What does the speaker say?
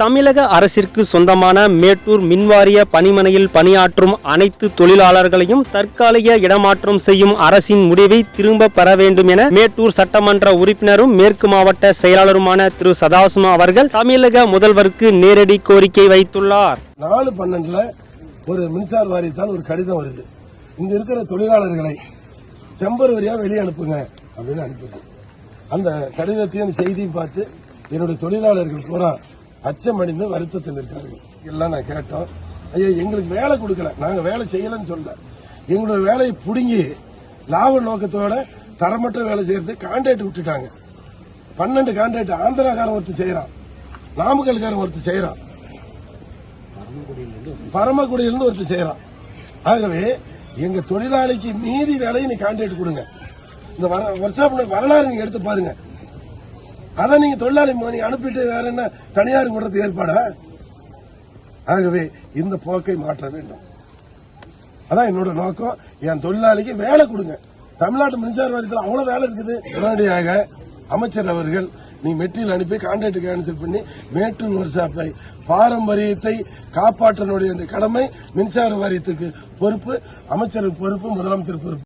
தமிழக அரசிற்கு சொந்தமான மேட்டூர் மின்வாரிய பணிமனையில் பணியாற்றும் அனைத்து தொழிலாளர்களையும் தற்காலிக இடமாற்றம் செய்யும் அரசின் முடிவை திரும்ப பெற வேண்டும் என மேட்டூர் சட்டமன்ற உறுப்பினரும் மேற்கு மாவட்ட செயலாளருமான திரு சதாசிவம் அவர்கள் தமிழக முதல்வருக்கு நேரடி கோரிக்கை வைத்துள்ளார். நாலு பன்னெண்டுல ஒரு மின்சார வாரியத்தால் ஒரு கடிதம் வருது. இங்க இருக்கிற தொழிலாளர்களை டெம்பரவரியா வெளியே அனுப்புங்க அப்படின்னு அனுப்பிடுது அந்த கடிதத்தையும் செய்தியும் பார்த்து என்னுடைய தொழிலாளர்கள் பூரா அச்சமடைந்து வருத்தத்தில் இருக்கார்கள். எல்லாம் நான் கேட்டோம். ஐயா எங்களுக்கு வேலை கொடுக்கல. நாங்க வேலை செய்யலன்னு சொல்ல. எங்களோட வேலையை புடுங்கி லாப நோக்கத்தோட தரமற்ற வேலை செய்யறது கான்ட்ராக்ட் விட்டுட்டாங்க. பன்னெண்டு கான்ட்ராக்ட் ஆந்திராக்காரன் ஒருத்தர் செய்யறான். நாமக்கல்காரன் ஒருத்தர் செய்யறான். பரமக்குடியிலிருந்து ஒருத்தர் செய்யறான். ஆகவே எங்க தொழிலாளிக்கு மீதி வேலையை நீ கான்ட்ராக்ட் கொடுங்க. இந்த ஒர்க்ஷாப் வரலாறு நீங்க எடுத்து பாருங்க. அதை நீங்க தொழிலாளி ம- நீங்க அனுப்பிட்டு வேற என்ன தனியார் விடுறது ஏற்பாடா? ஆகவே இந்த போக்கை மாற்ற வேண்டும். அதான் என்னோட நோக்கம். என் தொழிலாளிக்கு வேலை கொடுங்க. தமிழ்நாட்டு மின்சார வாரியத்தில் அவ்வளவு வேலை இருக்குது. உடனடியாக அமைச்சர் அவர்கள் நீ மெட்டீரியல் அனுப்பி கான்ட்ராக்ட் கேன்சல் பண்ணி மேட்டூர் ஒர்க்ஷாப்பை பாரம்பரியத்தை காப்பாற்றனுடைய கடமை மின்சார வாரியத்துக்கு பொறுப்பு அமைச்சருக்கு பொறுப்பு முதலமைச்சர் பொறுப்பு.